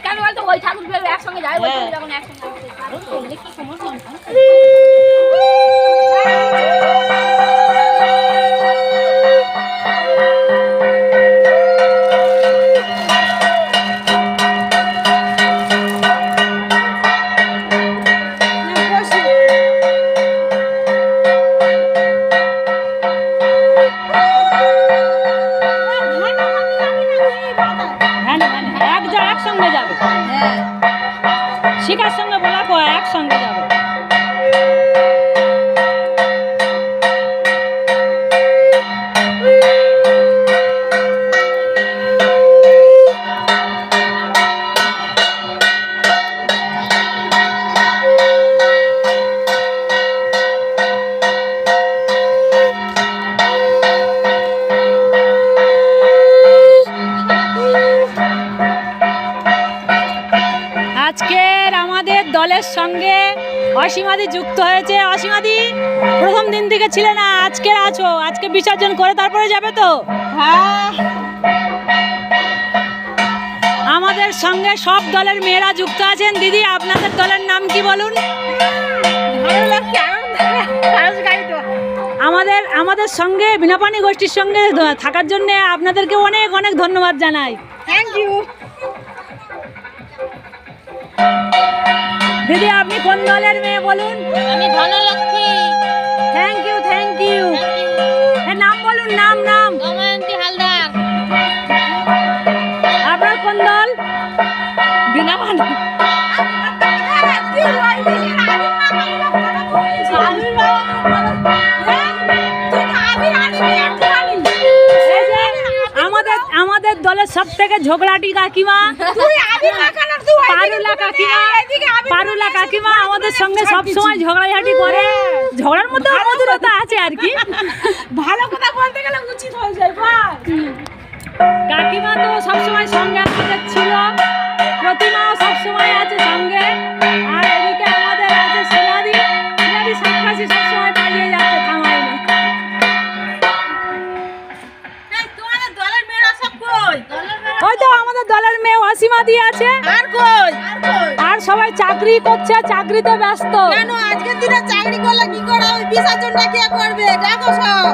কেন বলতো ওই ঠাকুর একসঙ্গে যায় হ্যাঁ। একসঙ্গে। যাবে শিকার সঙ্গে বলা কো একসঙ্গে দলের সঙ্গে অসীমাদি যুক্ত হয়েছে। অসীমাদি প্রথম দিন থেকে ছিলে না আজকে আছো। আজকে বিসর্জন করে তারপরে যাবে তো? হ্যাঁ আমাদের সঙ্গে সব দলের মেয়েরা যুক্ত আছেন। দিদি, আপনাদের দলের নাম কি বলুন? আমাদের আমাদের সঙ্গে, বিনাপানি গোষ্ঠীর সঙ্গে থাকার জন্য আপনাদেরকে অনেক অনেক ধন্যবাদ জানাই। থ্যাংক ইউ দিদি আপনি কোন দলের মেয়ে বলুন? আমি ধনলক্ষ্মী। সব থেকে ঝগড়াটি কাকিমা? পারুলা কাকিমা পারুলা কাকিমা আমাদের সঙ্গে সব সময় ঝগড়াঝাটি করে। ঝগড়ার মধ্যে মধুরতা আছে আর কি। ভালো কথা বলতে গেলে উচিত হয়ে যায় কাকিমা তো সবসময় সঙ্গে আমাদের মেয়ে আছে? আর কই? আর সবাই চাকরি করছে চাকরিতে ব্যস্ত। কেন আজকের দিনে চাকরি করলে কি করা ওই বিসর্জনটা কে করবে? দেখো সব।